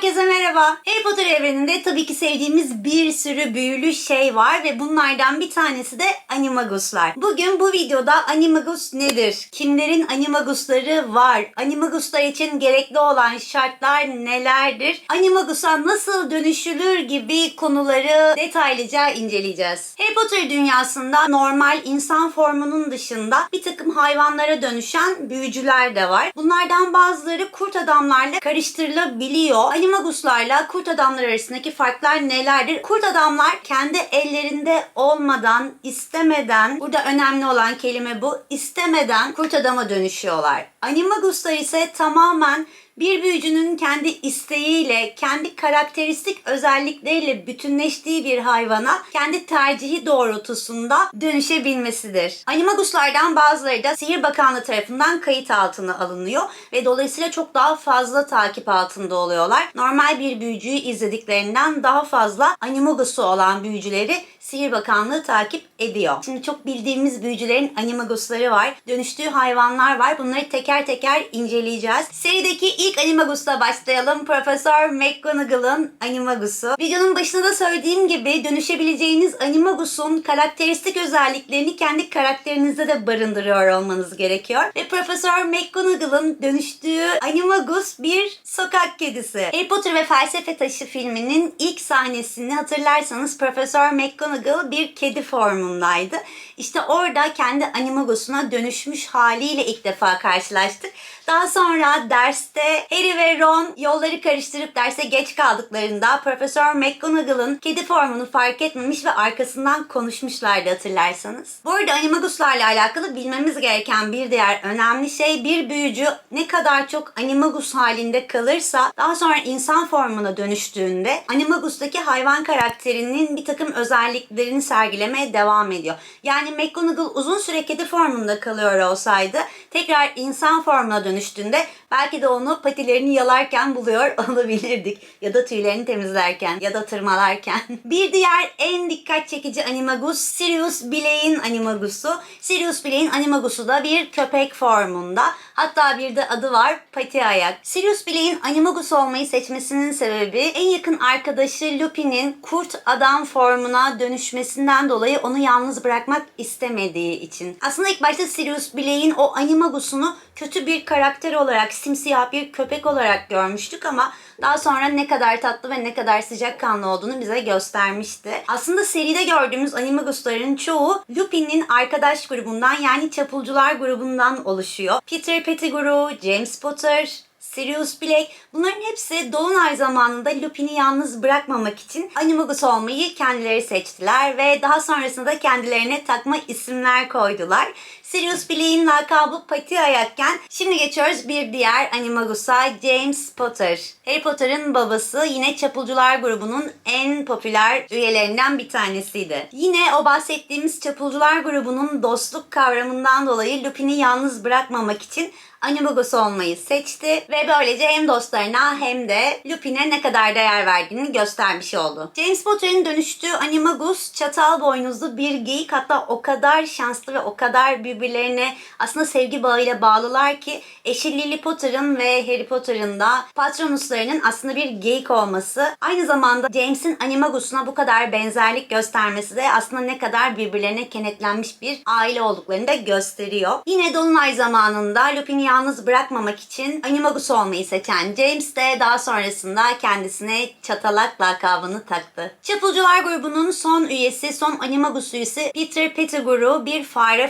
Herkese merhaba. Harry Potter evreninde tabii ki sevdiğimiz bir sürü büyülü şey var ve bunlardan bir tanesi de animaguslar. Bugün bu videoda animagus nedir? Kimlerin animagusları var? Animaguslar için gerekli olan şartlar nelerdir? Animagusa nasıl dönüşülür gibi konuları detaylıca inceleyeceğiz. Harry Potter dünyasında normal insan formunun dışında bir takım hayvanlara dönüşen büyücüler de var. Bunlardan bazıları kurt adamlarla karıştırılabiliyor. Animaguslarla kurt adamlar arasındaki farklar nelerdir? Kurt adamlar kendi ellerinde olmadan, istemeden, burada önemli olan kelime bu, istemeden kurt adama dönüşüyorlar. Animaguslar ise tamamen bir büyücünün kendi isteğiyle, kendi karakteristik özellikleriyle bütünleştiği bir hayvana kendi tercihi doğrultusunda dönüşebilmesidir. Animaguslardan bazıları da Sihir Bakanlığı tarafından kayıt altına alınıyor ve dolayısıyla çok daha fazla takip altında oluyorlar. Normal bir büyücüyü izlediklerinden daha fazla animagusu olan büyücüleri Sihir Bakanlığı takip ediyor. Şimdi çok bildiğimiz büyücülerin animagusları var. Dönüştüğü hayvanlar var. Bunları teker teker inceleyeceğiz. Serideki ilk animagusla başlayalım. Profesör McGonagall'ın animagusu. Videonun başında da söylediğim gibi dönüşebileceğiniz animagusun karakteristik özelliklerini kendi karakterinizde de barındırıyor olmanız gerekiyor. Ve Profesör McGonagall'ın dönüştüğü animagus bir sokak kedisi. Harry Potter ve Felsefe Taşı filminin ilk sahnesini hatırlarsanız Profesör McGonagall bir kedi formundaydı. İşte orada kendi animagusuna dönüşmüş haliyle ilk defa karşılaştık. Daha sonra derste Harry ve Ron yolları karıştırıp derse geç kaldıklarında Profesör McGonagall'ın kedi formunu fark etmemiş ve arkasından konuşmuşlardı hatırlarsanız. Bu arada animaguslarla alakalı bilmemiz gereken bir diğer önemli şey bir büyücü ne kadar çok animagus halinde kalırsa daha sonra insan formuna dönüştüğünde animagustaki hayvan karakterinin bir takım özelliklerini sergilemeye devam ediyor. Yani McGonagall uzun süre kedi formunda kalıyor olsaydı tekrar insan formuna dönüştüğünde belki de onu patilerini yalarken buluyor olabilirdik. Ya da tüylerini temizlerken ya da tırmalarken. Bir diğer en dikkat çekici animagus Sirius Blake'in animagusu. Sirius Blake'in animagusu da bir köpek formunda. Hatta bir de adı var pati ayak. Sirius Blake'in animagus olmayı seçmesinin sebebi en yakın arkadaşı Lupin'in kurt adam formuna dönüşmesinden dolayı onu yalnız bırakmak istemediği için. Aslında ilk başta Sirius Blake'in o animagusunu kötü bir karakter olarak, simsiyah bir köpek olarak görmüştük ama daha sonra ne kadar tatlı ve ne kadar sıcakkanlı olduğunu bize göstermişti. Aslında seride gördüğümüz animagusların çoğu Lupin'in arkadaş grubundan yani çapulcular grubundan oluşuyor. Peter Pettigrew, James Potter, Sirius Black bunların hepsi Dolunay zamanında Lupin'i yalnız bırakmamak için Animagus olmayı kendileri seçtiler ve daha sonrasında kendilerine takma isimler koydular. Sirius Black'in lakabı Pati Ayakken şimdi geçiyoruz bir diğer Animagus'a James Potter. Harry Potter'ın babası yine Çapulcular grubunun en popüler üyelerinden bir tanesiydi. Yine o bahsettiğimiz Çapulcular grubunun dostluk kavramından dolayı Lupin'i yalnız bırakmamak için Animagus olmayı seçti ve böylece hem dostlarına hem de Lupin'e ne kadar değer verdiğini göstermiş oldu. James Potter'ın dönüştüğü Animagus çatal boynuzlu bir geyik hatta o kadar şanslı ve o kadar birbirlerine aslında sevgi bağıyla bağlılar ki eşi Lily Potter'ın ve Harry Potter'ın da patronuslarının aslında bir geyik olması aynı zamanda James'in Animagus'una bu kadar benzerlik göstermesi de aslında ne kadar birbirlerine kenetlenmiş bir aile olduklarını da gösteriyor. Yine Dolunay zamanında Lupin'i yalnız bırakmamak için Animagus olmayı seçen James de daha sonrasında kendisine çatalak lakabını taktı. Çapulcular grubunun son üyesi, son Animagus üyesi Peter Pettigrew bir fare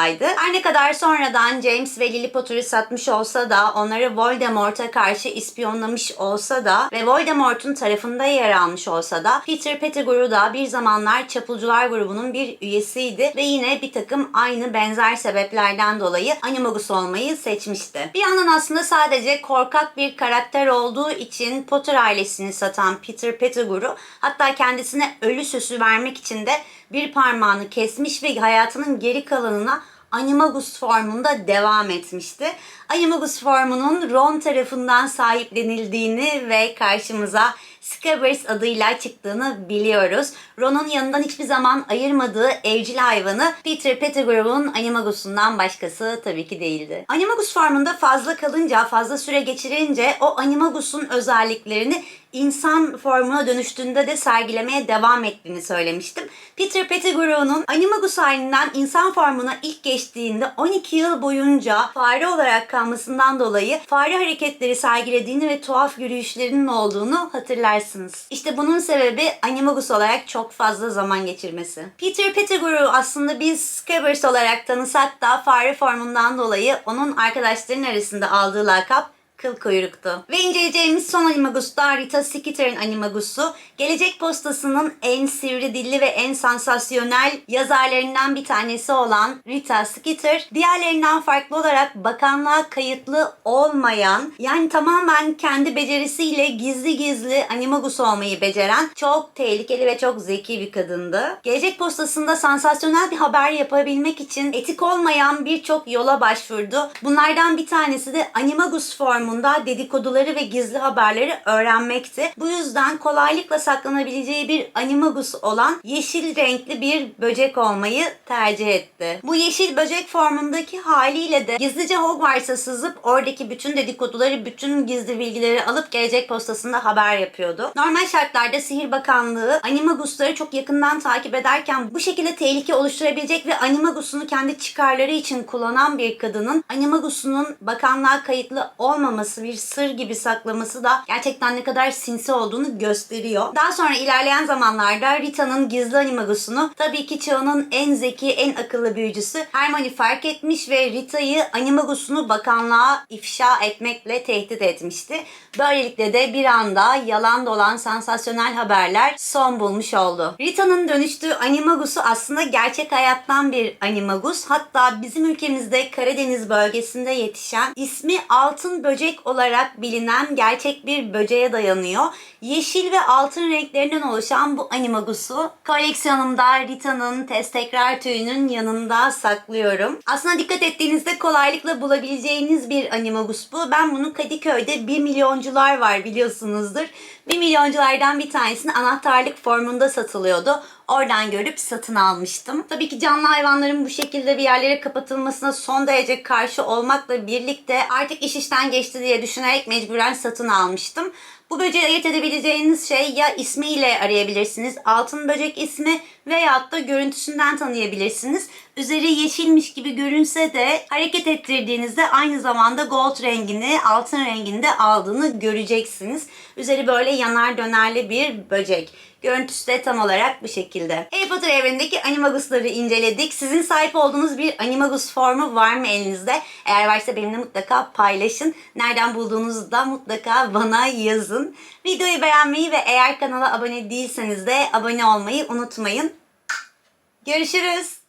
formundaydı. Her ne kadar sonradan James ve Lily Potter'ı satmış olsa da onları Voldemort'a karşı ispiyonlamış olsa da ve Voldemort'un tarafında yer almış olsa da Peter Pettigrew da bir zamanlar Çapulcular grubunun bir üyesiydi ve yine bir takım aynı benzer sebeplerden dolayı Animagus olmayı seçmişti. Bir yandan aslında sadece korkak bir karakter olduğu için Potter ailesini satan Peter Pettigrew hatta kendisine ölü süsü vermek için de bir parmağını kesmiş ve hayatının geri kalanına Animagus formunda devam etmişti. Animagus formunun Ron tarafından sahiplenildiğini ve karşımıza Scabbers adıyla çıktığını biliyoruz. Ron'un yanından hiçbir zaman ayırmadığı evcil hayvanı Peter Pettigrew'un Animagus'undan başkası tabii ki değildi. Animagus formunda fazla kalınca, fazla süre geçirince o Animagus'un özelliklerini insan formuna dönüştüğünde de sergilemeye devam ettiğini söylemiştim. Peter Pettigrew'un Animagus halinden insan formuna ilk geçtiğinde 12 yıl boyunca fare olarak kalmasından dolayı fare hareketleri sergilediğini ve tuhaf yürüyüşlerinin olduğunu hatırlarsınız. İşte bunun sebebi Animagus olarak çok fazla zaman geçirmesi. Peter Pettigrew aslında biz Scabbers olarak tanısak da fare formundan dolayı onun arkadaşlarının arasında aldığı lakap kıl kuyruktu. Ve inceleyeceğimiz son animagus da Rita Skeeter'ın animagusu. Gelecek Postası'nın en sivri dilli ve en sansasyonel yazarlarından bir tanesi olan Rita Skeeter, diğerlerinden farklı olarak bakanlığa kayıtlı olmayan, yani tamamen kendi becerisiyle gizli gizli animagus olmayı beceren çok tehlikeli ve çok zeki bir kadındı. Gelecek Postası'nda sansasyonel bir haber yapabilmek için etik olmayan birçok yola başvurdu. Bunlardan bir tanesi de animagus formu formunda dedikoduları ve gizli haberleri öğrenmekti. Bu yüzden kolaylıkla saklanabileceği bir animagus olan yeşil renkli bir böcek olmayı tercih etti. Bu yeşil böcek formundaki haliyle de gizlice Hogwarts'a sızıp oradaki bütün dedikoduları, bütün gizli bilgileri alıp gelecek postasında haber yapıyordu. Normal şartlarda Sihir Bakanlığı animagusları çok yakından takip ederken bu şekilde tehlike oluşturabilecek ve animagusunu kendi çıkarları için kullanan bir kadının animagusunun bakanlığa kayıtlı olmaması saklaması, bir sır gibi saklaması da gerçekten ne kadar sinsi olduğunu gösteriyor. Daha sonra ilerleyen zamanlarda Rita'nın gizli animagusunu tabii ki çağının en zeki, en akıllı büyücüsü Hermione fark etmiş ve Rita'yı animagusunu bakanlığa ifşa etmekle tehdit etmişti. Böylelikle de bir anda yalan dolan sansasyonel haberler son bulmuş oldu. Rita'nın dönüştüğü animagusu aslında gerçek hayattan bir animagus. Hatta bizim ülkemizde Karadeniz bölgesinde yetişen ismi altın böcek olarak bilinen gerçek bir böceğe dayanıyor. Yeşil ve altın renklerinden oluşan bu animagusu koleksiyonumda Rita'nın test tekrar tüyünün yanında saklıyorum. Aslında dikkat ettiğinizde kolaylıkla bulabileceğiniz bir animagus bu. Ben bunu Kadıköy'de 1 milyoncular var biliyorsunuzdur. 1 milyonculardan bir tanesini anahtarlık formunda satılıyordu. Oradan görüp satın almıştım. Tabii ki canlı hayvanların bu şekilde bir yerlere kapatılmasına son derece karşı olmakla birlikte artık iş işten geçti diye düşünerek mecburen satın almıştım. Bu böceği ayırt edebileceğiniz şey ya ismiyle arayabilirsiniz, altın böcek ismi veyahut da görüntüsünden tanıyabilirsiniz. Üzeri yeşilmiş gibi görünse de hareket ettirdiğinizde aynı zamanda gold rengini, altın rengini de aldığını göreceksiniz. Üzeri böyle yanar dönerli bir böcek. Görüntüsü de tam olarak bu şekilde. Harry Potter evrenindeki animagusları inceledik. Sizin sahip olduğunuz bir animagus formu var mı elinizde? Eğer varsa benimle mutlaka paylaşın. Nereden bulduğunuzu da mutlaka bana yazın. Videoyu beğenmeyi ve eğer kanala abone değilseniz de abone olmayı unutmayın. Görüşürüz.